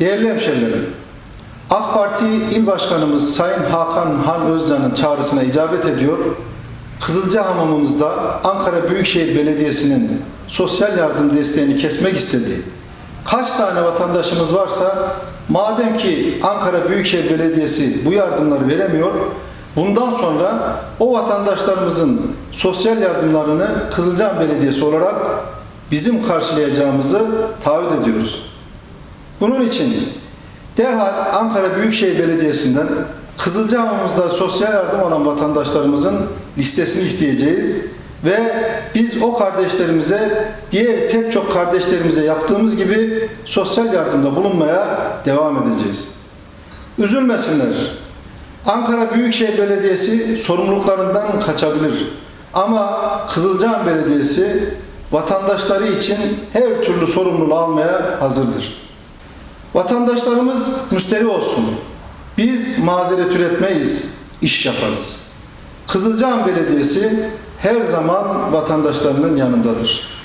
Değerli hemşerilerim, AK Parti İl Başkanımız Sayın Hakan Han Özcan'ın çağrısına icabet ediyor. Kızılcahamamımızda Ankara Büyükşehir Belediyesi'nin sosyal yardım desteğini kesmek istedi. Kaç tane vatandaşımız varsa madem ki Ankara Büyükşehir Belediyesi bu yardımları veremiyor, bundan sonra o vatandaşlarımızın sosyal yardımlarını Kızılcahamam Belediyesi olarak bizim karşılayacağımızı taahhüt ediyoruz. Bunun için derhal Ankara Büyükşehir Belediyesi'nden Kızılcahamamızda sosyal yardım alan vatandaşlarımızın listesini isteyeceğiz ve biz o kardeşlerimize diğer pek çok kardeşlerimize yaptığımız gibi sosyal yardımda bulunmaya devam edeceğiz. Üzülmesinler. Ankara Büyükşehir Belediyesi sorumluluklarından kaçabilir. Ama Kızılcahamam Belediyesi vatandaşları için her türlü sorumluluğu almaya hazırdır. Vatandaşlarımız müsteri olsun. Biz mazeret üretmeyiz, iş yaparız. Kızılcahamam Belediyesi her zaman vatandaşlarının yanındadır.